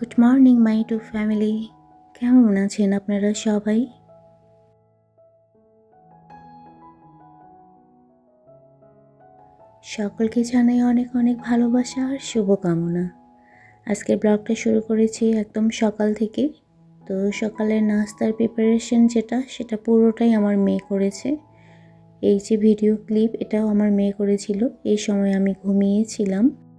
Good morning my to family কেমন আছেন আপনারা সবাই? সকলকে জানাই অনেক অনেক ভালোবাসা আর শুভকামনা। আজকের ব্লগটা শুরু করেছি একদম সকাল থেকে। তো সকালের নাস্তার প্রিপারেশন যেটা, সেটা পুরোটাই আমার মেয়ে করেছে। এই যে ভিডিও ক্লিপ এটাও আমার মেয়ে করেছিল। এই সময় আমি ঘুমিয়েছিলাম।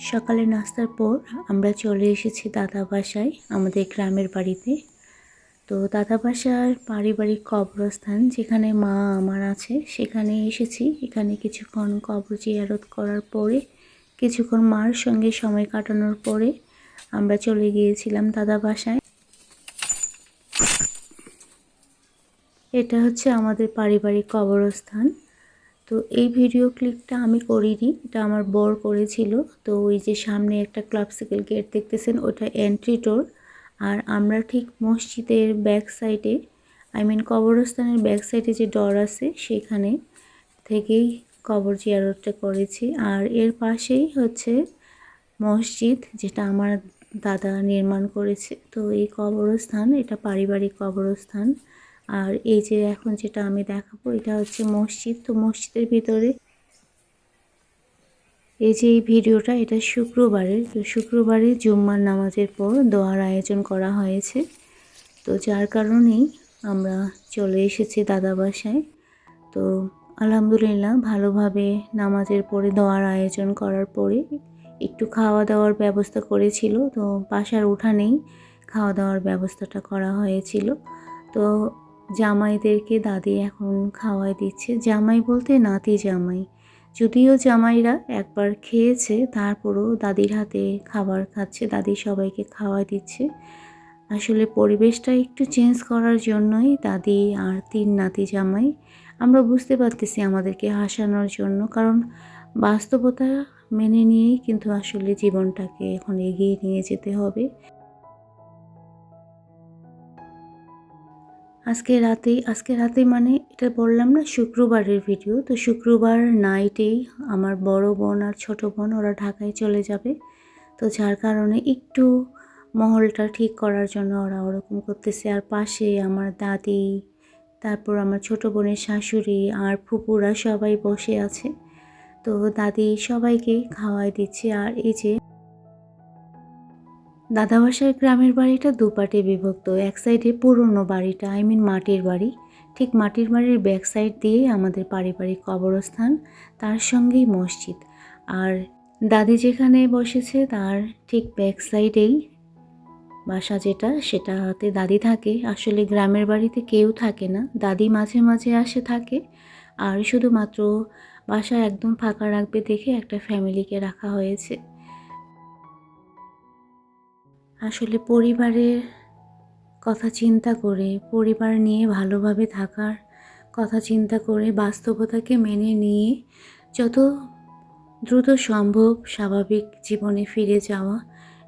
সকালে নাস্তার পর আমরা চলে এসেছি দাদা বাসায়, আমাদের গ্রামের বাড়িতে। তো দাদা বাসার পারিবারিক কবরস্থান যেখানে মা আমার আছে, সেখানে এসেছি। এখানে কিছুক্ষণ কবর জিয়ারত করার পরে, কিছুক্ষণ মার সঙ্গে সময় কাটানোর পরে আমরা চলে গিয়েছিলাম দাদা বাসায়। এটা হচ্ছে আমাদের পারিবারিক কবরস্থান। তো এই ভিডিও ক্লিকটা আমি করিনি, এটা আমার বর করেছিল। তো ওই যে সামনে একটা ক্লাবসিকেল গেট দেখতেছেন, ওটা এন্ট্রি ডোর আর আমরা ঠিক মসজিদের ব্যাক সাইডে আই মিন কবরস্থানের ব্যাক সাইডে যে ডর আছে, সেখানে থেকেই কবর জিয়ারতটা করেছি। আর এর পাশেই হচ্ছে মসজিদ, যেটা আমার দাদা নির্মাণ করেছে। তো এই কবরস্থান, এটা পারিবারিক কবরস্থান। আর এই যে এখন যেটা আমি দেখাবো, এটা হচ্ছে মসজিদ। তো মসজিদের ভিতরে এই যে এই ভিডিওটা, এটা শুক্রবারের। তো শুক্রবারে জুম্মার নামাজের পর দোয়ার আয়োজন করা হয়েছে। তো যার কারণেই আমরা চলে এসেছি দাদা বাসায়। তো আলহামদুলিল্লাহ, ভালোভাবে নামাজের পরে দোয়ার আয়োজন করার পরে একটু খাওয়া দাওয়ার ব্যবস্থা করেছিল। তো বাসার উঠানেই খাওয়া দাওয়ার ব্যবস্থাটা করা হয়েছিল। তো জামাইদেরকে দাদি এখন খাওয়াই দিচ্ছে। জামাই বলতে নাতি জামাই। যদিও জামাইরা একবার খেয়েছে, তারপরও দাদির হাতে খাবার খাচ্ছে, দাদি সবাইকে খাওয়াই দিচ্ছে। আসলে পরিবেশটা একটু চেঞ্জ করার জন্যই দাদি আর তিন নাতি জামাই। আমরা বুঝতে পারতেছি আমাদেরকে হাসানোর জন্য, কারণ বাস্তবতা মেনে নিয়েই কিন্তু আসলে জীবনটাকে এখন এগিয়ে নিয়ে যেতে হবে। আজকে রাতেই আজকে রাতে মানে এটা বললাম না শুক্রবারের ভিডিও তো শুক্রবার নাইটেই আমার বড় বোন আর ছোট বোন ওরা ঢাকায় চলে যাবে। তো যার কারণে একটু মহলটা ঠিক করার জন্য ওরা ওরকম করতেছে। আর পাশে আমার দাদি, তারপর আমার ছোট বোনের শাশুড়ি আর ফুপুরা সবাই বসে আছে। তো দাদি সবাইকে খাওয়াই দিচ্ছে। আর এই যে দাদাবাসার গ্রামের বাড়িটা দুপাটে বিভক্ত, এক সাইডে পুরনো বাড়িটা আই মিন মাটির বাড়ি। ঠিক মাটির বাড়ির ব্যাক সাইড দিয়ে আমাদের পারিবারিক কবরস্থান, তার সঙ্গেই মসজিদ। আর দাদি যেখানে বসেছে, তার ঠিক ব্যাক সাইডেই বাসা যেটা সেটাতে দাদি থাকে। আসলে গ্রামের বাড়িতে কেউ থাকে না, দাদি মাঝে মাঝে আসে থাকে। আর শুধুমাত্র বাসা একদম ফাঁকা রাখবে দেখে একটা ফ্যামিলিকে রাখা হয়েছে। আসলে পরিবারের কথা চিন্তা করে, পরিবার নিয়ে ভালোভাবে থাকার কথা চিন্তা করে বাস্তবতাকে মেনে নিয়ে যত দ্রুত সম্ভব স্বাভাবিক জীবনে ফিরে যাওয়া,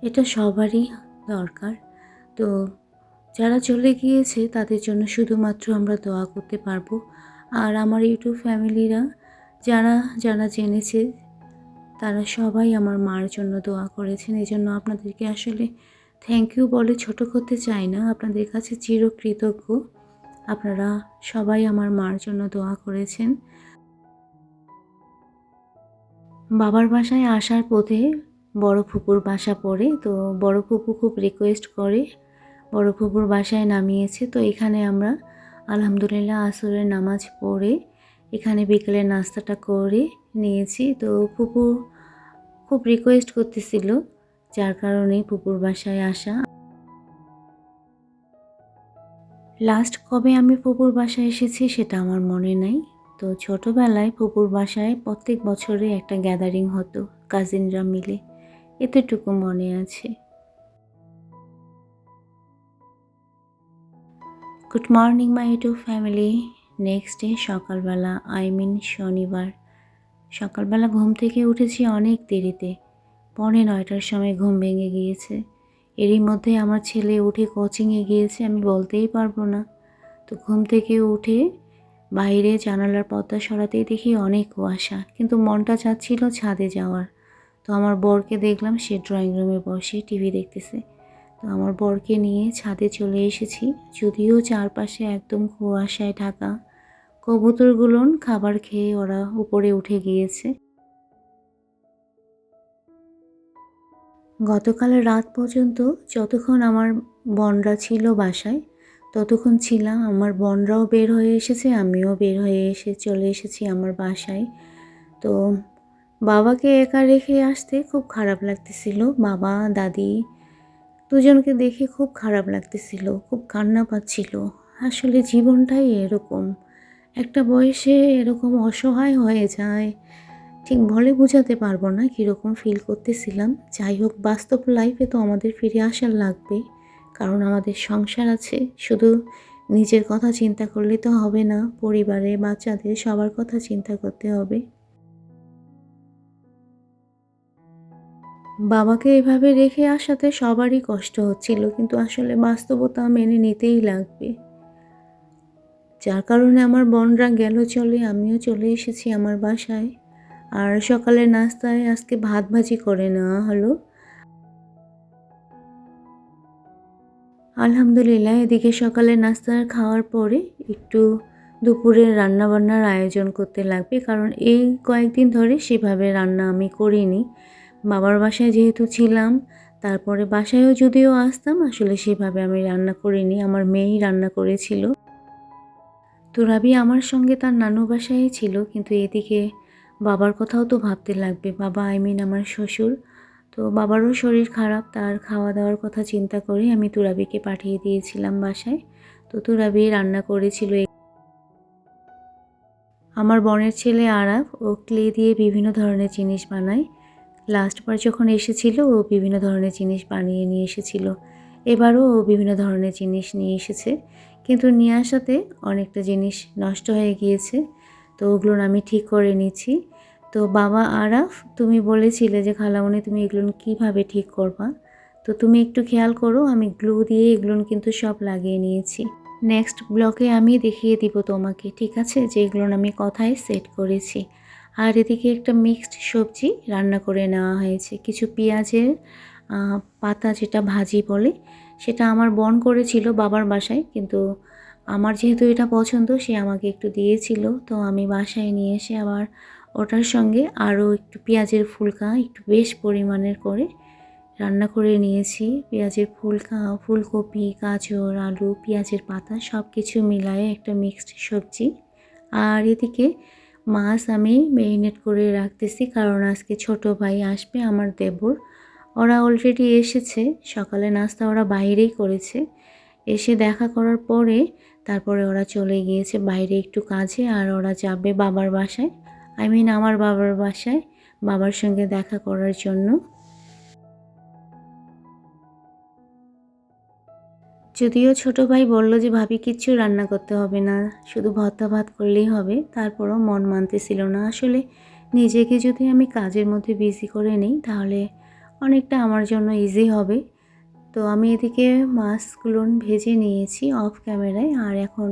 এটা সবারই দরকার। তো যারা চলে গিয়েছে, তাদের জন্য শুধুমাত্র আমরা দোয়া করতে পারব। আর আমার ইউটিউব ফ্যামিলিরা যারা যারা জেনেছে, তারা সবাই আমার মার জন্য দোয়া করেছেন। এই জন্য আপনাদেরকে আসলে থ্যাংক ইউ বলে ছোট করতে চাই না। আপনাদের কাছে চিরকৃতজ্ঞ। আপনারা সবাই আমার মার জন্য দোয়া করেছেন। বাবার বাসায় আসার পথে বড় ফুপুর বাসা পড়ে, তো বড় ফুপু খুব রিকোয়েস্ট করে, বড় ফুপুর বাসায় নামিয়েছে। তো এখানে আমরা আলহামদুলিল্লাহ আসরের নামাজ পড়ে, এখানে বিকেলের নাস্তাটা করে নিয়েছি। তো ফুপু খুব রিকোয়েস্ট করতেছিল। যার কারণে পুকুর বাসায় আসা। লাস্ট কবে আমি পুকুর বাসায় এসেছি সেটা আমার মনে নাই। তো ছোটোবেলায় পুকুর বাসায় প্রত্যেক বছরে একটা গ্যাদারিং হতো কাজিনরা মিলে। এতটুকু মনে আছে। Good morning my to family next day সকালবেলা আই মিন শনিবার। সকালবেলা ঘুম থেকে উঠেছি অনেক দেরিতে। পৌনে নয়টার সময় ঘুম ভেঙে গিয়েছে। এরই মধ্যে আমার ছেলে উঠে কোচিংয়ে গিয়েছে, আমি বলতেই পারব না। তো ঘুম থেকে উঠে বাইরে জানালার পর্দা সরাতেই দেখি অনেক কুয়াশা, কিন্তু মনটা চাচ্ছিল ছাদে যাওয়ার। তো আমার বরকে দেখলাম, সে ড্রয়িং রুমে বসে টিভি দেখতেছে। তো আমার বরকে নিয়ে ছাদে চলে এসেছি, যদিও চারপাশে একদম কুয়াশায় ঢাকা। কবুতরগুলোন খাবার খেয়ে ওরা উপরে উঠে গিয়েছে। গতকাল রাত পর্যন্ত যতক্ষণ আমার বনরা ছিল বাসায়, ততক্ষণ ছিলাম। আমার বনরাও বের হয়ে এসেছে, আমিও বের হয়ে এসে চলে এসেছি আমার বাসায়। তো বাবাকে একা রেখে আসতে খুব খারাপ লাগতেছিল। বাবা, দাদি দুজনকে দেখে খুব খারাপ লাগতেছিল, খুব কান্না পাচ্ছিল। আসলে জীবনটাই এরকম। একটা বয়সে এরকম অসহায় হয়ে যায় ঠিক বলে বোঝাতে পারব না কীরকম ফিল করতেছিলাম। যাই হোক বাস্তব লাইফে তো আমাদের ফিরে আসার লাগবে কারণ আমাদের সংসার আছে, শুধু নিজের কথা চিন্তা করলে তো হবে না, পরিবারে বাচ্চাদের সবার কথা চিন্তা করতে হবে। বাবাকে এভাবে রেখে আসাতে সবারই কষ্ট হচ্ছিল, কিন্তু আসলে বাস্তবতা মেনে নিতেই লাগবে। যার কারণে আমার বোনরা গেল চলে, আমিও চলে এসেছি আমার বাসায়। আর সকালের নাস্তায় আজকে ভাত ভাজি করে নেওয়া হলো। আলহামদুলিল্লাহ, এদিকে সকালে নাস্তা খাওয়ার পরে একটু দুপুরের রান্নাবান্নার আয়োজন করতে লাগবে, কারণ এই কয়েকদিন ধরে সেভাবে রান্না আমি করিনি। বাবার বাসায় যেহেতু ছিলাম, তারপরে বাসায়ও যদিও আসতাম, আসলে সেভাবে আমি রান্না করিনি, আমার মেয়েই রান্না করেছিল। তো রাবি আমার সঙ্গে তার নানু বাসায় ছিল, কিন্তু এদিকে বাবার কথাও তো ভাবতে লাগবে। বাবা আই মিন আমার শ্বশুর। তো বাবারও শরীর খারাপ, তার খাওয়া দাওয়ার কথা চিন্তা করে আমি তুরাবিকে পাঠিয়ে দিয়েছিলাম বাসায়। তো তুরাবি রান্না করেছিল আমার বোনের ছেলে আরাফ, ও ক্লে দিয়ে বিভিন্ন ধরনের জিনিস বানায়। লাস্টবার যখন এসেছিল, ও বিভিন্ন ধরনের জিনিস বানিয়ে নিয়ে এসেছিল। এবারও ও বিভিন্ন ধরনের জিনিস নিয়ে এসেছে। কিন্তু নিয়ে আসাতে অনেকটা জিনিস নষ্ট হয়ে গিয়েছে। তো ওগুলো আমি ঠিক করে নিচ্ছি। তো বাবা আরাফ, তুমি বলেছিলে যে খালামনি, তুমি এগুলো কীভাবে ঠিক করবা? তো তুমি একটু খেয়াল করো, আমি গ্লু দিয়ে এগুলো কিন্তু সব লাগিয়ে নিয়েছি। নেক্সট ব্লকে আমি দেখিয়ে দিব তোমাকে, ঠিক আছে? যে এগুলো আমি কথায় সেট করেছি। আর এদিকে একটা মিক্সড সবজি রান্না করে নেওয়া হয়েছে। কিছু পেঁয়াজের পাতা যেটা ভাজি বলে, সেটা আমার বন করেছিল বাবার বাসায়, কিন্তু আমার যেহেতু এটা পছন্দ, সে আমাকে একটু দিয়েছিল। তো আমি বাসায় নিয়ে এসে আবার ওটার সঙ্গে আরও একটু পেঁয়াজের ফুলকা, একটু বেশ পরিমাণের করে রান্না করে নিয়েছি। পেঁয়াজের ফুলকা, ফুলকপি, গাজর, আলু, পেঁয়াজের পাতা সব কিছু মিলায়ে একটা মিক্সড সবজি। আর এদিকে মাছ আমি মেরিনেট করে রাখতেছি, কারণ আজকে ছোট ভাই আসবে, আমার দেবর। ওরা অলরেডি এসেছে, সকালে নাস্তা ওরা বাইরেই করেছে। এসে দেখা করার পরে তারপরে ওরা চলে গিয়েছে বাইরে একটু কাজে আর ওরা যাবে বাবার বাসায়। আই মিন আমার বাবার বাসায় বাবার সঙ্গে দেখা করার জন্য। যদিও ছোট ভাই বলল যে, ভাবি, কিচ্ছু রান্না করতে হবে না। শুধু ভর্তা ভাত করলেই হবে। তারপরও মন মানতেছিল না। আসলে নিজেকে যদি আমি কাজের মধ্যে বিজি করে নিই, তাহলে অনেকটা আমার জন্য ইজি হবে। তো আমি এদিকে মাছগুলো ভেজে নিয়েছি অফ ক্যামেরায় আর এখন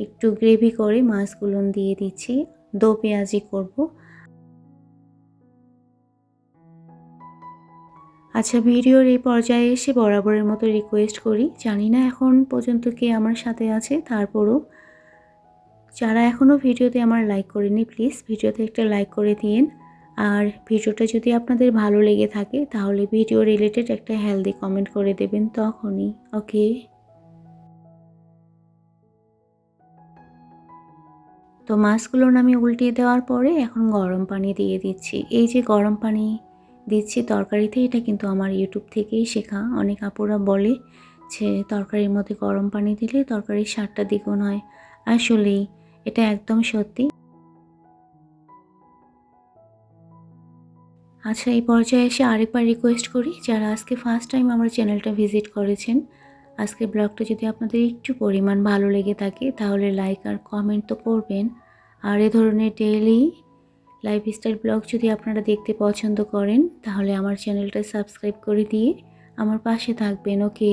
একটু গ্রেভি করে মাছগুলো দিয়ে দিচ্ছি। দো পেঁয়াজি করব। আচ্ছা ভিডিওর এই পর্যায়ে এসে বরাবরের মতো রিকোয়েস্ট করি। জানি না এখন পর্যন্ত কে আমার সাথে আছে, তারপরও যারা এখনও ভিডিওতে আমার লাইক করেনি প্লিজ ভিডিওতে একটা লাইক করে দিন আর ভিডিওটা যদি আপনাদের ভালো লেগে থাকে, তাহলে ভিডিও রিলেটেড একটা হেলদি কমেন্ট করে দেবেন তখনই ওকে তো মাছগুলো আমি উল্টিয়ে দেওয়ার পরে এখন গরম পানি দিয়ে দিচ্ছি। এই যে গরম পানি দিচ্ছি তরকারিতে, এটা কিন্তু আমার ইউটিউব থেকেই শেখা। অনেক আপুরা বলে যে তরকারির মধ্যে গরম পানি দিলে তরকারির স্বাদটা দ্বিগুণ হয়। আসলেই এটা একদম সত্যি। আচ্ছা এই পর্যায়ে এসে আরেকবার রিকোয়েস্ট করি যারা আজকে ফার্স্ট টাইম আমার চ্যানেলটা ভিজিট করেছেন। আজকে ব্লগটা যদি আপনাদের একটু পরিমাণ ভালো লেগে থাকে, তাহলে লাইক আর কমেন্ট তো করবেন। আর এ ধরনের ডেইলি লাইফস্টাইল ব্লগ যদি আপনারা দেখতে পছন্দ করেন, তাহলে আমার চ্যানেলটা সাবস্ক্রাইব করে দিয়ে আমার পাশে থাকবেন, ওকে?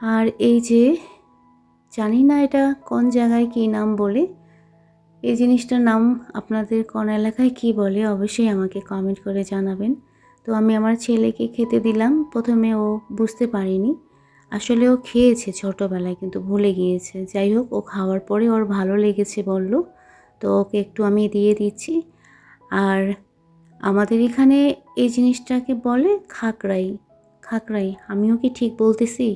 আর এই যে, জানি না এটা কোন জায়গায় কী নাম বলে এই জিনিসটার নাম আপনাদের কোন এলাকায় কি বলে অবশ্যই আমাকে কমেন্ট করে জানাবেন। তো আমি আমার ছেলেকে খেতে দিলাম, প্রথমে ও বুঝতে পারিনি। আসলে ও খেয়েছে ছোটোবেলায় কিন্তু ভুলে গিয়েছে। যাই হোক, ও খাওয়ার পরে ওর ভালো লেগেছে বলল। তো ওকে একটু আমি দিয়ে দিচ্ছি। আর আমাদের এখানে এই জিনিসটাকে বলে খাকরাই খাকরাই আমিও কি ঠিক বলতেছি?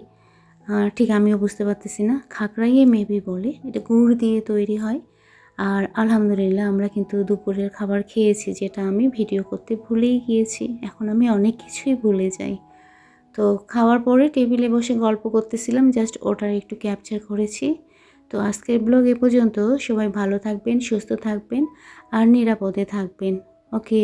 ঠিক আমিও বুঝতে পারতেছি না। খাকরাইয়ে মেবি বলে। এটা গুড় দিয়ে তৈরি হয়। আর আলহামদুলিল্লাহ আমরা কিন্তু দুপুরের খাবার খেয়েছি, যেটা আমি ভিডিও করতে ভুলেই গিয়েছি। এখন আমি অনেক কিছুই ভুলে যাই। তো খাওয়ার পরে টেবিলে বসে গল্প করতেছিলাম, জাস্ট ওটার একটু ক্যাপচার করেছি। তো আজকের ব্লগ এ পর্যন্ত সবাই ভালো থাকবেন, সুস্থ থাকবেন আর নিরাপদে থাকবেন। ওকে?